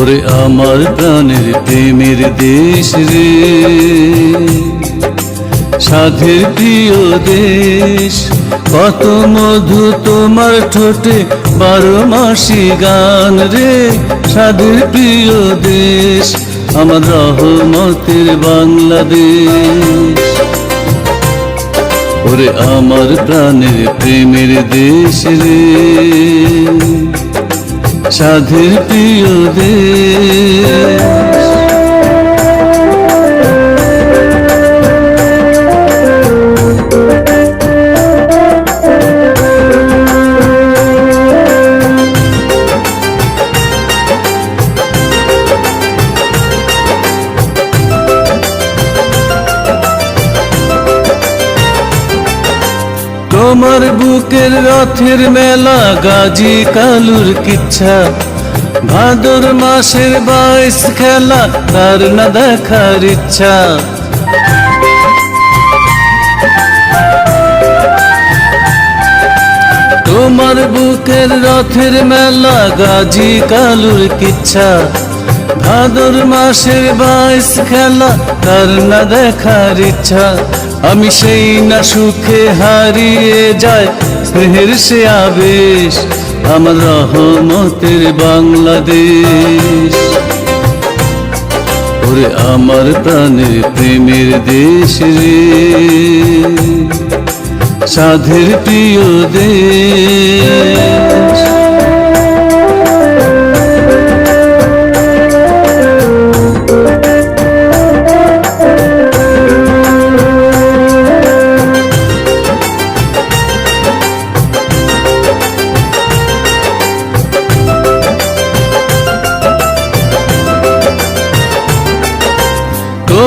ওরে আমার প্রাণের প্রেমের দেশ রে। সাধের প্রিয় দেশ, কত মধু তোমার ঠোঁটে বারো মাসি গান রে। সাধের প্রিয় দেশ, আমার রহমতের বাংলাদেশ। ওরে আমার প্রাণের প্রেমের দেশ রে। সাধের প্রিয় দেশ তোমার বুকের রথের মেলা, গাজী কালুর কিচ্ছা। ভাদর মাসের বাইশ খেলা, তার না দেখার ইচ্ছা। তোমার বুকের রথের মেলা, গাজী কালুর কিচ্ছা। ভাদর মাসের বাইশ খেলা, তার না দেখার ইচ্ছা। আমি সেই না সুখে হারিয়ে যায় স্নেহের সে আবেশ, আমার রহমতের বাংলাদেশ। ওরে আমার প্রাণের প্রেমের দেশ রে। সাধের প্রিয় দেশ।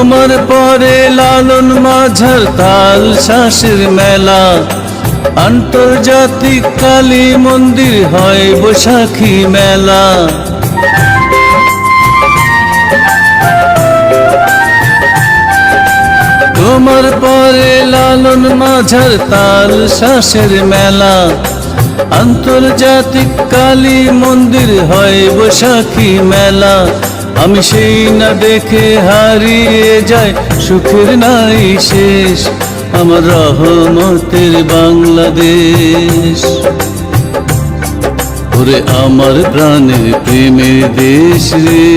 তোমার পরে লালন মাঝার তাল শাসের মেলা। আন্তর্জাতিক কালী মন্দির হয় বৈশাখী মেলা। তোমার পরে লালন মাঝার তাল শাসের মেলা। আন্তর্জাতিক কালী মন্দির হয় বৈশাখী মেলা। আমি সেই না দেখে হারিয়ে যাই, সুখের নাই শেষ, আমার রহমতের বাংলাদেশ। ওরে আমার প্রাণের প্রেমের দেশ রে,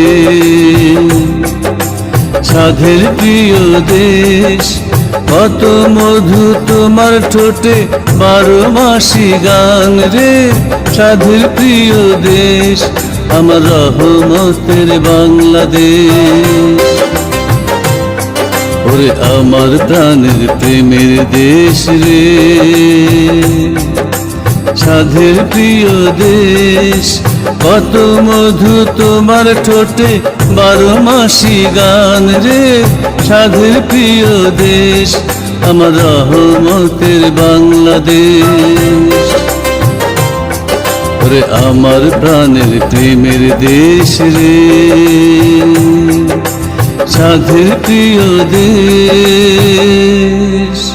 সাধের প্রিয় দেশ, কত মধু তোমার ঠোঁটে, বারো মাসি গান রে, সাধের প্রিয় দেশ। আমার রহমতের বাংলাদেশ। ওরে আমার প্রাণের প্রেমের দেশ রে। সাধের প্রিয় দেশ, কত মধু তোমার ঠোঁটে, বারো মাসি গান রে। সাধের প্রিয় দেশ, আমার রহমতের বাংলাদেশ। ওরে আমার প্রাণের প্রেমের দেশ রে। সাধের প্রিয় দেশ।